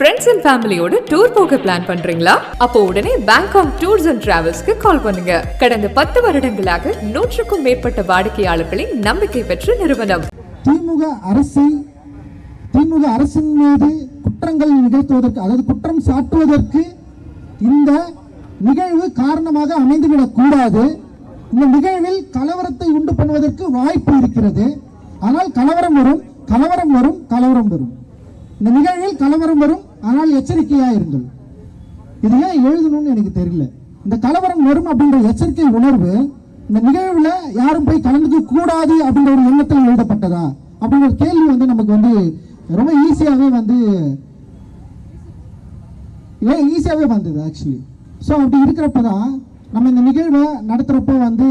Friends and ஃபேமிலியோட tour போக plan பண்றீங்களா? அப்போ உடனே பேங்காக் டூர்ஸ் அண்ட் டிராவல்ஸ்க்கு கால் பண்ணுங்க. கடந்த பத்து வருடங்களாக நூற்றுக்கும் மேற்பட்ட வாடிக்கையாளர்களின் நம்பிக்கை பெற்ற நிறுவனம். திமுக அரசை திமுக அரசின் மீது குற்றங்கள் நிகழ்த்துவதற்கு அதாவது குற்றம் சாட்டுவதற்கு இந்த நிகழ்வு காரணமாக அமைந்துவிடக் கூடாது. இந்த நிகழ்வில் கலவரத்தை உண்டு பண்ணுவதற்கு வாய்ப்பு இருக்கிறது. ஆனால் கலவரம் வரும் கலவரம் வரும் கலவரம் வரும். இந்த நிகழ்வில் கலவரம் வரும் ஆனால் எச்சரிக்கையாக இருங்கள். இது ஏன் எழுதணும்னு எனக்கு தெரியல. இந்த கலவரம் வரும் அப்படின்ற எச்சரிக்கை உணர்வு இந்த நிகழ்வுல யாரும் போய் கலந்துக்க கூடாது அப்படின்ற ஒரு எண்ணத்தில் எழுதப்பட்டதா? அப்படின்ற கேள்வி வந்து நமக்கு வந்து ரொம்ப ஈஸியாகவே வந்து ஏன் ஈஸியாகவே வந்தது ஆக்சுவலி ஸோ அப்படி இருக்கிறப்ப தான் நம்ம இந்த நிகழ்வை நடத்துகிறப்போ வந்து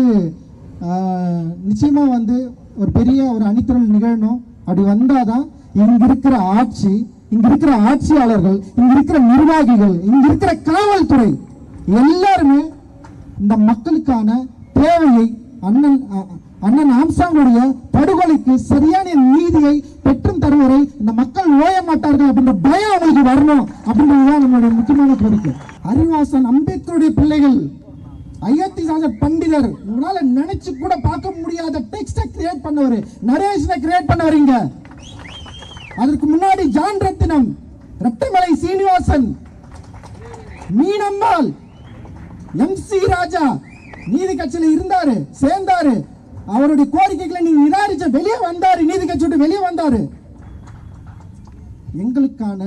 நிச்சயமாக வந்து ஒரு பெரிய ஒரு அணித்திரள் நிகழணும். அப்படி வந்தால் தான் இங்க இருக்கிற ஆட்சி இங்க இருக்கிற ஆட்சியாளர்கள் இங்க இருக்கிற நிர்வாகிகள் இங்க இருக்கிற காவல்துறை எல்லாருமே இந்த மக்களுக்கான தேவையை அண்ணன் அண்ணன் ஆம்சாங்குடைய படுகொலைக்கு சரியான நீதியை பெற்றும் தருவரை இந்த மக்கள் ஓய மாட்டார்கள் அப்படின்ற பயம் அவங்களுக்கு வரணும் அப்படின்றதுதான் நம்மளுடைய முக்கியமான கோரிக்கை. அறிவாசன் அம்பேத்கருடைய பிள்ளைகள் ஐயத்தி சாசர் பண்டிதர் உங்களால நினைச்சு கூட பார்க்க முடியாத டெக்ஸ்ட கிரியேட் பண்ணவர் நரேஷனை கிரியேட் பண்ணவரீங்க அதற்கு முன்னாடி John Rathinam Rathamalai Srinivasan Meenammal M C Raja நீதி கட்சியில இருந்தாரு சேர்ந்தாரு. அவருடைய கோரிக்கைகளை நீங்க நிராகரிச்ச வெளியே வந்தாரு நீதி கட்சி விட்டு வெளியே வந்தாரு. எங்களுக்கான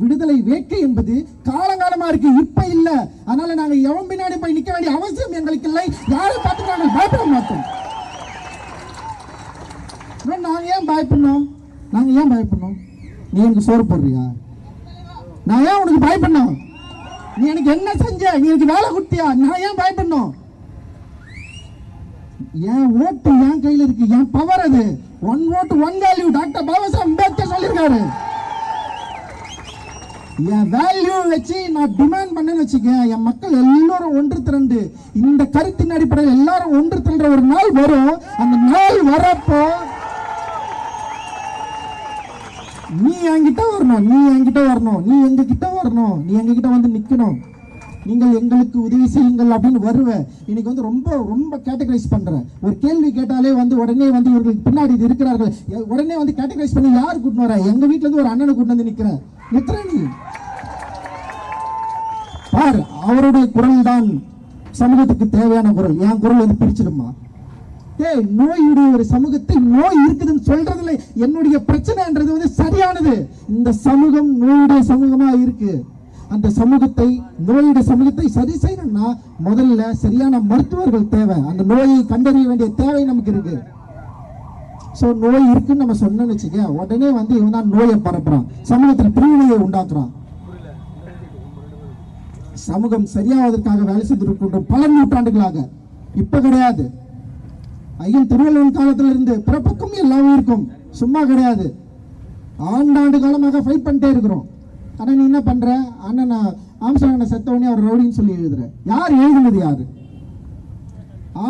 விடுதலை வேட்கை என்பது காலங்காலமா இருக்கு. இப்ப இல்ல. அதனால நாங்க எவன் பின்னாடி போய் நிக்க வேண்டிய அவசியம் எங்களுக்கு இல்லை. யாரும் பார்த்து நாங்கள் பயப்பட மாட்டோம் அப்புறம் நாங்க ஏன் பயப்படணும் நாங்க ஏன் பயப்படணும் நீ எனக்கு சோறு போடுறியா? நான் ஏன் உனக்கு பயப்படணும்? நீ எனக்கு என்ன செஞ்ச? நீ எனக்கு வேலை கொடுத்தியா? நான் ஏன் பயப்படணும்? என் ஓட்டு என் கையில் இருக்கு. என் பவர் அது. ஒன் ஓட்டு one value doctor Babasaheb Ambedkar சொல்லியிருக்காரு. என் வேல்யூ வச்சு நான் டிமாண்ட் பண்ணேன்னு வச்சுக்க என் மக்கள் எல்லாரும் ஒன்று திரண்டு. இந்த கருத்தின் அடிப்படையில் எல்லாரும் ஒன்று திரண்ட ஒரு நாள் வரும். அந்த நாள் வரப்போ நீ என்கிட்ட வரணும் நீ என்கிட்ட வரணும் நீ எங்ககிட்ட வரணும் நீ எங்ககிட்ட வந்து நிற்கணும் நீங்கள் எங்களுக்கு உதவி செய்யுங்கள் அப்படின்னு வருவேன் இன்னைக்கு வந்து ரொம்ப ரொம்ப கேட்டகரைஸ் பண்ணுறேன் ஒரு கேள்வி கேட்டாலே வந்து உடனே வந்து இவர்களுக்கு பின்னாடி இது இருக்கிறார்கள். உடனே வந்து கேட்டகரைஸ் பண்ணி யார் கூட்டின்னு வரேன் எங்கள் வீட்டில் இருந்து ஒரு அண்ணனை கூட்டு வந்து நிற்கிறேன் நிக்கிற நீ. பார் அவருடைய குரல் தான் சமூகத்துக்கு தேவையான குரல். என் குரல் வந்து பிரிச்சிடுமா ஏய் நோயுடைய ஒரு சமூகத்தை நோய் இருக்குதுன்னு சொல்றதுல என்னுடைய பிரச்சனைன்றது வந்து சரியானது. இந்த சமூகம் நோயுடைய சமூகமா இருக்கு. அந்த சமூகத்தை நோயுடைய சமூகத்தை சரி செய்யணும்னா முதல்ல சரியான மருத்துவர்கள் தேவை. அந்த நோயை கண்டறிய வேண்டிய தேவை நமக்கு இருக்கு. ஸோ நோய் இருக்குன்னு நம்ம சொன்னோம்னு வச்சுக்க உடனே வந்து இவன் தான் நோயை பரப்புறான். சமூகத்தில் பிரிவினையை உண்டாக்குறான். சமூகம் சரியாவதற்காக வேலை செய்திருக்கின்றோம் பல நூற்றாண்டுகளாக. இப்போ கிடையாது. ஐயன் திருவள்ளுவன் காலத்துல இருந்து பிறப்புக்கும் எல்லாம் இருக்கும். சும்மா கிடையாது. ஆண்டாண்டு காலமாக ஃபைட் பண்ணிட்டே இருக்கிறோம். ஆனால் நீ என்ன பண்ற? அண்ணன் நான் அண்ணன் செத்த அவர் ரவுடின்னு சொல்லி எழுதுற யார் எழுதுனது யார்?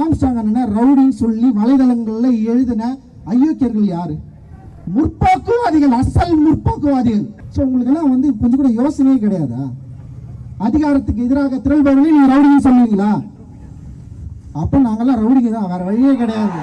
ஆம்ஸ்டாங் அண்ணனை ரவுடின்னு சொல்லி வலைதளங்களில் எழுதின அயோக்கியர்கள் யார்? முற்போக்குவாதிகள் அசல் முற்போக்குவாதிகள். ஸோ உங்களுக்கெல்லாம் வந்து கொஞ்சம் கூட யோசனையே கிடையாதா? அதிகாரத்துக்கு எதிராக திரள்பவர்களே நீ ரவுடின்னு சொல்லுவீங்களா? அப்போ நாங்கள்லாம் ரவுடிக்கு தான். வேறு வழியே கிடையாது.